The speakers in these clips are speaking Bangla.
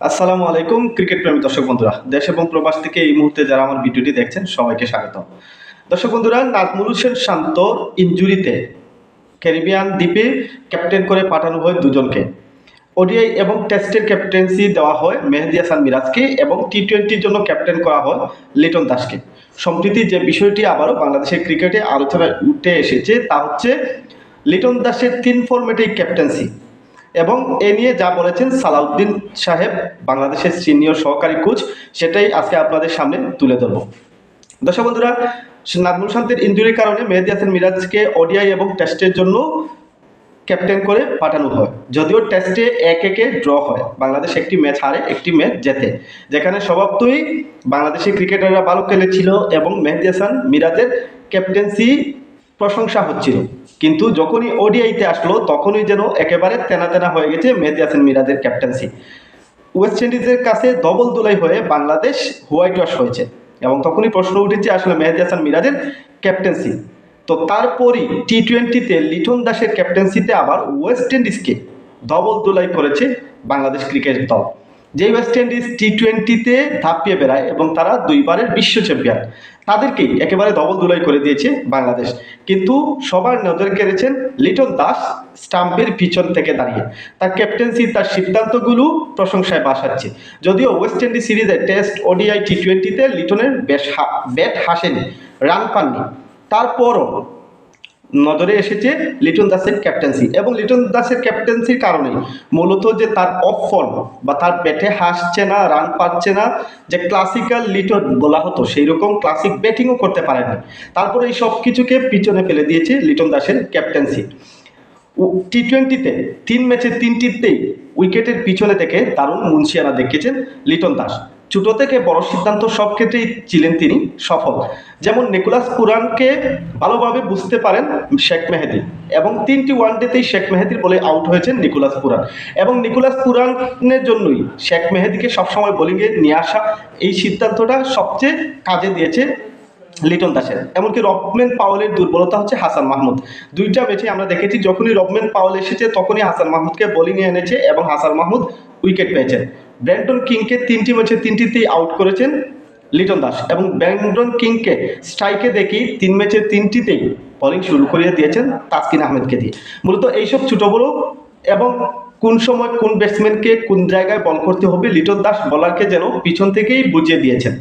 আসসালামু আলাইকুম, ক্রিকেট প্রেমী দর্শক বন্ধুরা। দেশ এবং প্রবাস থেকে এই মুহূর্তে যারা আমার ভিডিওটি দেখছেন, সবাইকে স্বাগত দর্শক বন্ধুরা, নাজমুল হোসেন শান্ত ইঞ্জুরিতে ক্যারিবিয়ান দ্বীপে ক্যাপ্টেন করে পাঠানো হয় দুজনকে। ওডিআই এবং টেস্টের ক্যাপ্টেন্সি দেওয়া হয় মেহেদি হাসান মিরাজকে এবং টি টোয়েন্টির জন্য ক্যাপ্টেন করা হয় লিটন দাসকে। সম্প্রতি যে বিষয়টি আবারও বাংলাদেশের ক্রিকেটে আলোচনায় উঠে এসেছে, তা হচ্ছে, লিটন দাসের তিন ফরম্যাটেই ক্যাপ্টেন্সি। এবং এ নিয়ে যা বলেছেন সালাউদ্দিন সাহেব, বাংলাদেশের সিনিয়র সহকারী কোচ, সেটাই আজকে আপনাদের সামনে তুলে ধরবো। দর্শক বন্ধুরা, নাজমুল শান্তির ইঞ্জুরির কারণে মেহেদি হাসান মিরাজকে ওডিআই এবং টেস্টের জন্য ক্যাপ্টেন করে পাঠানো হয়। যদিও টেস্টে এক একে ড্র হয়। বাংলাদেশ একটি ম্যাচ হারে, একটি ম্যাচ জেতে। যেখানে স্বভাবতই বাংলাদেশি ক্রিকেটাররা ভালো খেলেছিল এবং মেহেদি হাসান মিরাজের ক্যাপ্টেন্সি প্রশংসা হচ্ছিল। কিন্তু যখনই ওডিআইতে আসলো, তখনই যেন একেবারে তেনা তেনা হয়ে গেছে মেহেদি হাসান মিরাজের ক্যাপ্টেন্সি ওয়েস্ট ইন্ডিজের কাছে ডবল দোলাই হয়ে বাংলাদেশ হোয়াইট ওয়াশ হয়েছে এবং তখনই প্রশ্ন উঠেছে, আসলে মেহেদি হাসান মিরাজের ক্যাপ্টেন্সি তো তারপরই টি টোয়েন্টিতে লিটন দাসের ক্যাপ্টেন্সিতে আবার ওয়েস্ট ইন্ডিজকে ডবল দোলাই করেছে বাংলাদেশ ক্রিকেট দল। যেই ওয়েস্ট ইন্ডিজ টি টোয়েন্টিতে ধাপিয়ে বেড়ায় এবং তারা দুইবারের বিশ্ব চ্যাম্পিয়ন তাদেরকেই একেবারে দবল দুলাই করে দিয়েছে বাংলাদেশ। কিন্তু সবার নজর কেড়েছেন লিটন দাস স্টাম্পের পিছন থেকে দাঁড়িয়ে। তার ক্যাপ্টেন্সি তার সিদ্ধান্তগুলো প্রশংসায় বাসাচ্ছে। যদিও ওয়েস্ট ইন্ডিজ সিরিজে টেস্ট ওডিআই টি টোয়েন্টিতে লিটনের ব্যাট হাসেনি রান পাননি। তারপরও নজরে এসেছে লিটন দাসের ক্যাপ্টেন্সি এবং লিটন দাসের ক্যাপ্টেন্সির কারণে মূলত যে তার অফ ফর্ম বা তার ব্যাটে হাসছে না রান পাচ্ছে না, যে ক্লাসিক্যাল লিটন বলা হতো সেই রকম ক্লাসিক ব্যাটিংও করতে পারেনি। তারপরে এই সব কিছুকে পিছনে ফেলে দিয়েছে লিটন দাসের ক্যাপ্টেন্সি টি টোয়েন্টিতে তিন ম্যাচে তিনটিতেই উইকেটের পিছনে থেকে দারুণ মুন্সিয়ানা দেখিয়েছেন লিটন দাস। ছোটো থেকে বড় সিদ্ধান্ত সব ক্ষেত্রেই ছিলেন তিনি সফল। যেমন নিকোলাস পুরানকে ভালোভাবে বুঝতে পারেন শেখ মেহেদি এবং তিনটি ওয়ানডেতেই শেখ মেহেদির বলে আউট হয়েছেন নিকোলাস পুরান এবং নিকোলাস পুরানের জন্যই শেখ মেহেদিকে সবসময় বোলিংয়ে নিয়ে আসা এই সিদ্ধান্তটা সবচেয়ে কাজে দিয়েছে লিটন দাসের। এমনকি রবমেন পাওয়েলের দুর্বলতা হচ্ছে হাসান মাহমুদ। দুইটা ম্যাচে আমরা দেখেছি যখনই রবমেন পাওয়েল এসেছে তখনই হাসান মাহমুদকে বোলিংয়ে এনেছে এবং হাসান মাহমুদ উইকেট পেয়েছেন। ব্র্যান্ডন কিংকে তিনটি ম্যাচে তিনটিতেই আউট করেছেন লিটন দাস এবং ব্র্যান্ডন কিংকে স্ট্রাইকে দেখি তিন ম্যাচে তিনটিতেই বলিং শুরু করিয়ে দিয়েছেন তাসকিন আহমেদকে দিয়ে। মূলত এইসব ছোটো বড় এবং কোন সময় কোন ব্যাটসম্যানকে কোন জায়গায় বল করতে হবে লিটন দাস বলারকে যেন পিছন থেকেই বুঝিয়ে দিয়েছেন।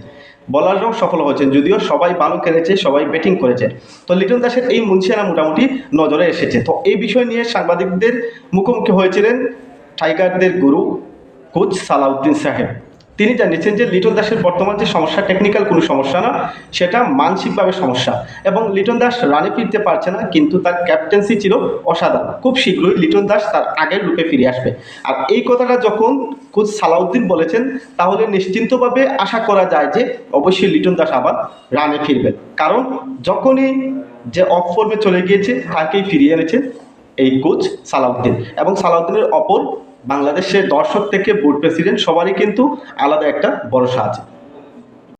বলাররাও সফল হয়েছেন, যদিও সবাই ভালো খেলেছে, সবাই ব্যাটিং করেছে। তো লিটন দাসের এই মুন্সিয়ানা মোটামুটি নজরে এসেছে। তো এই বিষয় নিয়ে সাংবাদিকদের মুখোমুখি হয়েছিলেন টাইগারদের গুরু কোচ সালাউদ্দিন সাহেব। তিনি জানিয়েছেন যে লিটন দাসের বর্তমান যে সমস্যা টেকনিক্যাল কোনো সমস্যা না, সেটা মানসিকভাবে সমস্যা এবং লিটন দাস রানে ফিরতে পারছে না, কিন্তু তার ক্যাপ্টেন্সি ছিল অসাধারণ। খুব শীঘ্রই লিটন দাস তার আগের রূপে ফিরে আসবে। আর এই কথাটা যখন কোচ সালাউদ্দিন বলেছেন, তাহলে নিশ্চিন্তভাবে আশা করা যায় যে অবশ্যই লিটন দাস আবার রানে ফিরবেন। কারণ যখনই যে অফ ফর্মে চলে গিয়েছে, তাকেই ফিরিয়ে এনেছে এই কোচ সালাউদ্দিন। এবং সালাউদ্দিনের অপর বাংলাদেশের দর্শক থেকে বোর্ড প্রেসিডেন্ট, সবারই কিন্তু আলাদা একটা ভরসা আছে।